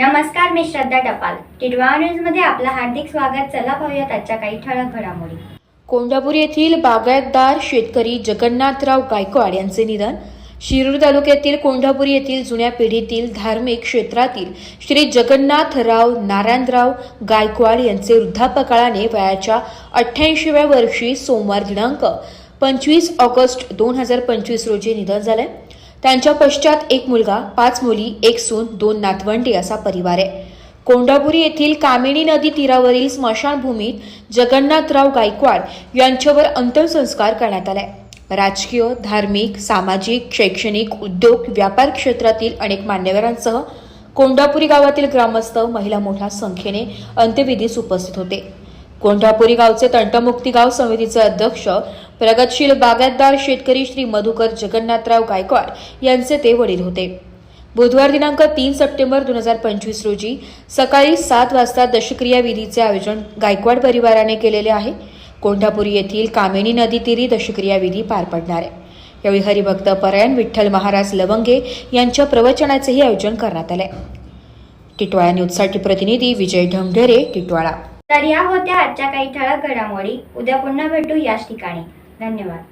नमस्कार मी श्रद्धा टपाल. टिडवा न्यूजमध्ये आपलं हार्दिक स्वागत. चला पाहूयात आजच्या काही ठळक घडामोडी. कोंढापूर येथील बागायतदार शेतकरी जगन्नाथराव गायकवाड यांचे निधन. शिरूर तालुक्यातील कोंढापूर येथील जुन्या पिढीतील धार्मिक क्षेत्रातील श्री जगन्नाथराव नारायणराव गायकवाड यांचे वृद्धापकाळाने वयाच्या अठ्ठ्याऐंशीव्या वर्षी सोमवार दिनांक पंचवीस ऑगस्ट दोन हजार पंचवीस रोजी निधन झाले. त्यांच्या पश्चात एक मुलगा पाच मुली एक सून दोन नातवंडी असा परिवार आहे. कोंढापुरी येथील कामिणी नदी तीरावरील स्मशानभूमीत जगन्नाथराव गायकवाड यांच्यावर अंत्यसंस्कार करण्यात आले. राजकीय धार्मिक सामाजिक शैक्षणिक उद्योग व्यापार क्षेत्रातील अनेक मान्यवरांसह कोंढापुरी गावातील ग्रामस्थ महिला मोठ्या संख्येने अंत्यविधीस उपस्थित होते. कोंढापुरी गावचे तंटमुक्ती गाव समितीचे अध्यक्ष प्रगतशील बागायतदार शेतकरी श्री मधुकर जगन्नाथराव गायकवाड यांचे ते वडील होते. बुधवार दिनांक तीन सप्टेंबर दोन हजार पंचवीस रोजी सकाळी सात वाजता दशक्रिया विधीचे आयोजन गायकवाड परिवाराने केलेले आहे. कोंढापुरी येथील कामिनी नदी तीरी दशक्रिया विधी पार पडणार आहे. यावेळी हरिभक्त परायण विठ्ठल महाराज लवंगे यांच्या प्रवचनाचेही आयोजन करण्यात आले. टिटवाळा न्यूजसाठी प्रतिनिधी विजय ढमढेरे टिटवाळा. तर या होत्या आजच्या काही ठळक घडामोडी. उद्या पुन्हा भेटू याच ठिकाणी. धन्यवाद.